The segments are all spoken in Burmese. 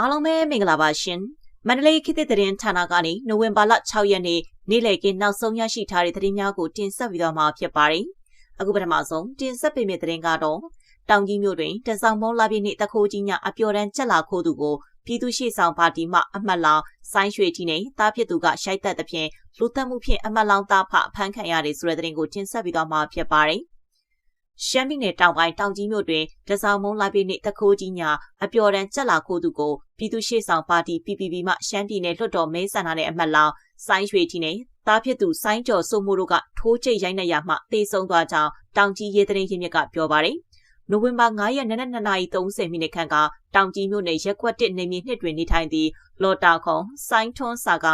အားလုံးပဲမင်္ဂလာပါရှင်မန္တလေးခေတ်သစ်သတင်းဌာနကနေနိုဝင်ဘာလ6ရက်နေ့နေ့လည်ကနောက်ဆုံးရရှိထားတဲ့သတင်းများကိုတင်ဆက်ပြီးတော့မှာဖြစ်ပါတယ်အခုပထမဆုံးတင်ဆက်ပေးမယ့်သတင်းကတော့တောင်ကြီးမြို့တွင်တစောင်းမုံလာပြည့်နေ့တခိုးကြီးညအပျော်တန်းချက်လာခိုးသူကိုပြည်သူ့ရှေ့ဆောင်ပါတီမှအမတ်လောင်ဆိုင်းရွှေထီနဲ့တားဖြစ်သူကရှိုက်သက်သဖြင့်လူသက်မှုဖြင့်အမတ်လောင်သားဖအဖမ်းခံရတဲ့ဆိုတဲ့သတင်းကိုတင်ဆက်ပြီးတော့မှာဖြစ်ပါတယ် ရှမ်းပြည်နယ်တောင်ပိုင်းတောင်ကြီးမြို့တွင်တစောင်းမုံလာပြည့်နေ့တခိုးကြီးညအပျော်တန်းကြက်လာခိုးသူကိုပြည်သူ့ရှေ့ဆောင်ပါတီ PPP မှရှမ်းပြည်နယ်လွှတ်တော်မဲဆန္ဒနယ်အမတ်လောင်ဆိုင်းရွှေထီနဲ့တားဖြစ်သူဆိုင်းကျော်စိုးမိုးတို့ကထိုးချိတ်ရိုက်နှက်ရမှတေဆုံးသွားကြောင်းတောင်ကြီးရဲတရင်ရင်းမြစ်ကပြောပါတယ်။နိုဝင်ဘာ9ရက်နေ့နက်2:30မိနစ်ခန့်ကတောင်ကြီးမြို့နယ်ရက်ကွက်1နေမြေနှစ်တွင်နေထိုင်သည့်လော်တာခုံဆိုင်းထွန်းစာက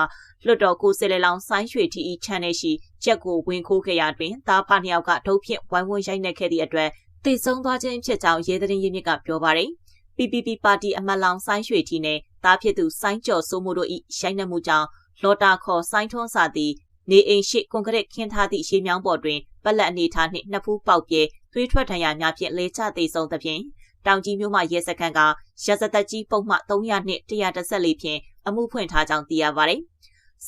လွတ်တော်ကိုစဲလေလောင်ဆိုင်းရွှေတီအီ channel ရှိ ချက်ကိုဝင်ခိုးခဲ့ရတွင်တားဖာနှစ်ယောက်ကဒုတ်ဖြင့်ဝိုင်းဝန်းရိုက်နှက်ခဲ့သည့်အတွက်တေဆုံးသွားခြင်းဖြစ်ကြောင်းရဲသတင်းရင်းမြစ်ကပြောပါတယ်။ PPP ပါတီအမတ်လောင်ဆိုင်းရွှေတီနဲ့တားဖြစ်သူဆိုင်းကျော်စိုးမိုးတို့၏ရိုက်နှက်မှုကြောင့်လော်တာခေါ်ဆိုင်းထွန်းစာသည်နေအိမ်ရှိကွန်ကရစ်ခင်းထားသည့်ရှေးမြောင်းပေါ်တွင်ပလက်အနေထားနှင့်နှစ်ဖူးပေါက်ပြဲသွေးထွက်ဒဏ်ရာများဖြင့်လဲကျသေးဆုံးသဖြင့်တောင်ကြီးမြို့မှရဲစခန်းကရစသက်ကြီးပုံမှ300နှင့်114ဖြင့်အမှုဖွင့်ထားကြောင်းသိရပါသည်။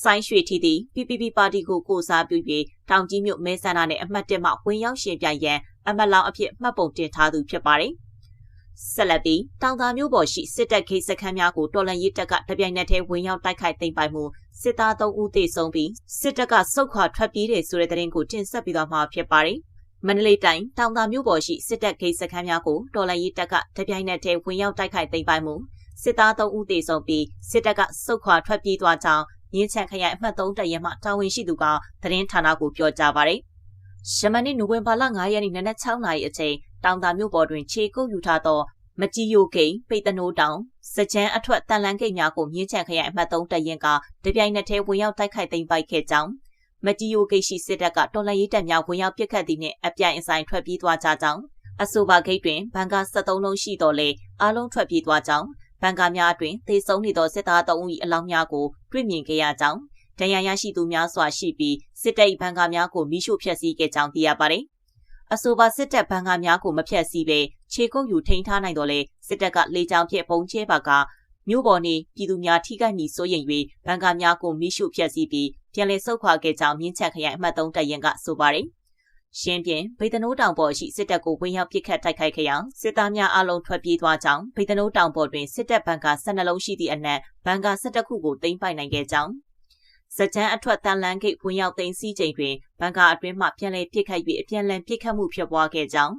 ဆိုင်းရွှေထီသည် PPP ပါတီကိုကိုစားပြု၍တောင်ကြီးမြို့မဲဆန္ဒနယ်အမှတ်1မှဝင်ရောက်ရှင်ပြိုင်ရန်အမတ်လောင်အဖြစ်မှတ်ပုံတင်ထားသူဖြစ်ပါတယ်။ဆက်လက်ပြီးတောင်သာမြို့ပေါ်ရှိစစ်တပ်ခိစခန်းများကိုတော်လန်ရေးတပ်ကတပြိုင်နက်တည်းဝင်ရောက်တိုက်ခိုက်သိမ်းပိုက်မှုစစ်သား3ဦးသေဆုံးပြီးစစ်တပ်ကစုခွာထွက်ပြေးတယ်ဆိုတဲ့သတင်းကိုတင်ဆက်ပြီးတော့မှာဖြစ်ပါတယ်။မန္တလေးတိုင်းတောင်သာမြို့ပေါ်ရှိစစ်တပ်ဂိတ်စခန်းများကိုတော်လန်ရေးတပ်ကတပြိုင်နက်တည်းဝင်ရောက်တိုက်ခိုက်သိမ်းပိုက်မှုစစ်သား3ဦးသေဆုံးပြီးစစ်တပ်ကစုခွာထွက်ပြေးသွားကြောင်း ရင်းချန်ခရိုင်အမှတ်3တရဲမှတာဝန်ရှိသူကသတင်းဌာနကိုပြောကြားပါတယ်။ယမန်နေ့နိုဝင်ဘာလ9ရက်နေ့နနက်6နာရီအချိန်တောင်သာမြို့ပေါ်တွင်ခြေကုပ်ယူထားသောမကြီးယိုဂိတ်ပိတ်တနိုးတောင်စကြမ်းအထွတ်တန်လန်းဂိတ်များကိုမြင်းချန်ခရိုင်အမှတ်3တရင်ကတပြိုင်နက်တည်းဝင်ရောက်တိုက်ခိုက်သိမ်းပိုက်ခဲ့ကြောင်းမကြီးယိုဂိတ်ရှိစစ်တပ်ကတော်လှန်ရေးတပ်များဝင်ရောက်ပစ်ခတ်သည့်နှင့်အပြိုင်အဆိုင်ထွက်ပြေးသွားကြကြောင်းအဆိုပါဂိတ်တွင်ဘန်ကာ73လုံးရှိတော်လေအားလုံးထွက်ပြေးသွားကြောင်း ဘန်ကာများတွင်သေဆုံးနေသောစစ်သား3ဦး၏အလောင်းများကိုတွေ့မြင်ခဲ့ရကြောင်းဒဏ်ရာရရှိသူများစွာရှိပြီးစစ်တပ်၏ဘန်ကာများကိုမိရှို့ဖျက်ဆီးခဲ့ကြောင်းသိရပါသည်အဆိုပါစစ်တပ်ဘန်ကာများကိုမဖျက်ဆီးဘဲခြေကုပ်ယူထိန်းထားနိုင်တော်လဲစစ်တပ်ကလေကြောင်းဖြင့်ပုံကျဲပါကမြို့ပေါ်နေပြည်သူများထိခိုက်မိစိုးရိမ်၍ဘန်ကာများကိုမိရှုဖျက်ဆီးပြီးပြန်လည်ဆုတ်ခွာခဲ့ကြောင်းမြင်းချက်ခရိုင်အမှတ်3တပ်ရင်းကဆိုပါတယ်။ ရှင်းပြင်ဗိဒနိုးတောင်ပေါ်ရှိစစ်တပ်ကိုဝင်ရောက်ပစ်ခတ်တိုက်ခိုက်ခဲ့ရာစစ်သားများအလုံးထွက်ပြေးသွားကြောင်းဗိဒနိုးတောင်ပေါ်တွင်စစ်တပ်ဘန်ကာ12လုံးရှိသည့်အနက်ဘန်ကာ17ခုကိုသိမ်းပိုက်နိုင်ခဲ့ကြောင်းစကြမ်းအထွက်တန်လန်းဂိတ်ဝင်ရောက်သိမ်းဆည်းချိန်တွင်ဘန်ကာအတွင်းမှပြန်လည်ပစ်ခတ်၍အပြန်လည်ပစ်ခတ်မှုဖြစ်ပွားခဲ့ကြောင်း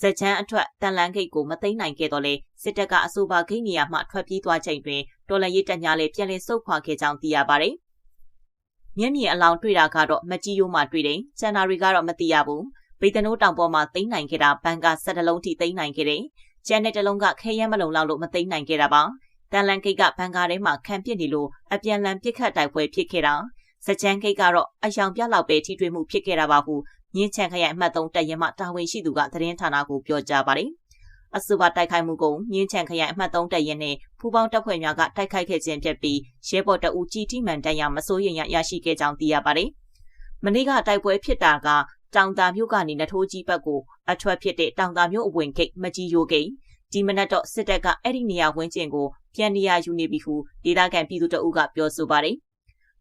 စက်ချမ်းအထွက်တန်လန်းဂိတ်ကိုမသိမ်းနိုင်ခဲ့တော့လေစစ်တပ်ကအဆိုပါဂိတ်နေရာမှထွက်ပြေးသွားချိန်တွင်တော်လန်ရေးတပ်များလည်းပြန်လည်ဆုတ်ခွာခဲ့ကြောင်းသိရပါတယ်။ မျက်မြင်အလောင်းတွေ့တာကတော့မကြီးရိုးမှတွေ့တယ်။ကျန်တာတွေကတော့မသိရဘူး။ဗိတနိုးတောင်ပေါ်မှာသိမ်းနိုင်ခဲ့တာဘန်ကာ၁၁လုံးထိသိမ်းနိုင်ခဲ့တယ်။ကျန်တဲ့တလုံးကခဲရမ်းမလုံလောက်လို့မသိမ်းနိုင်ခဲ့တာပါ။တန်လန်ဂိတ်ကဘန်ကာထဲမှာခံပစ်နေလို့အပြန်လန်ပစ်ခတ်တိုက်ပွဲဖြစ်ခဲ့တာ။စကြမ်းဂိတ်ကတော့အယောင်ပြလောက်ပဲထိတွေ့မှုဖြစ်ခဲ့တာပါဟုမြင်းချန်ခရိုင်အမှတ်3တပ်ရင်းမှတာဝန်ရှိသူကသတင်းဌာနကိုပြောကြားပါတယ်။ အဆိုပါတိုက်ခိုက်မှုကိုမြင်းချန်ခရိုင်အမှတ်3တပ်ရင်းနဲ့ဖူးပေါင်းတပ်ဖွဲ့များကတိုက်ခိုက်ခဲ့ခြင်းဖြစ်ပြီးရဲဘော်တအူကြီးတိမှန်တန်ရာမစိုးရိမ်ရရရှိခဲ့ကြောင်းသိရပါတယ်။မနေ့ကတိုက်ပွဲဖြစ်တာကတောင်တာမြို့ကနေနထိုးကြီးဘက်ကိုအထွက်ဖြစ်တဲ့တောင်တာမြို့အဝင်ဂိတ်မကြီးယိုဂိတ်ဒီမနက်တော့စစ်တပ်ကအဲ့ဒီနေရာဝန်းကျင်ကိုပြန်နေရယူနေပြီဟုဒေသခံပြည်သူတအုပ်ကပြောဆိုပါတယ်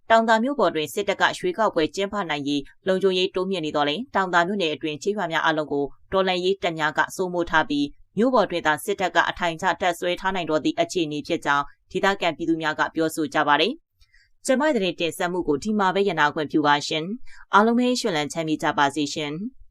တောင်သာမြို့ပေါ်တွင်စစ်တပ်ကရွှေကောက်ပွဲကျင်းပနိုင်ရေးလုံခြုံရေးတိုးမြင့်နေတော့လဲတောင်သာမြို့နယ်အတွင်းခြေရွာများအလုံးကိုတော်လှန်ရေးတပ်များကစိုးမိုးထားပြီး မြို့ပေါ်တွင်သာစစ်တပ်ကအထိုင်ချတပ်ဆွဲထားနိုင်တော့သည့်အခြေအနေဖြစ်ကြောင်းဒေသခံပြည်သူများကပြောဆိုကြပါတယ်။ကျမတဲ့တင်ဆက်မှုကိုဒီမှာပဲရနာခွင့်ပြုပါရှင်။အားလုံးပဲရှင်လန်းချမ်းမြေကြပါစေရှင်။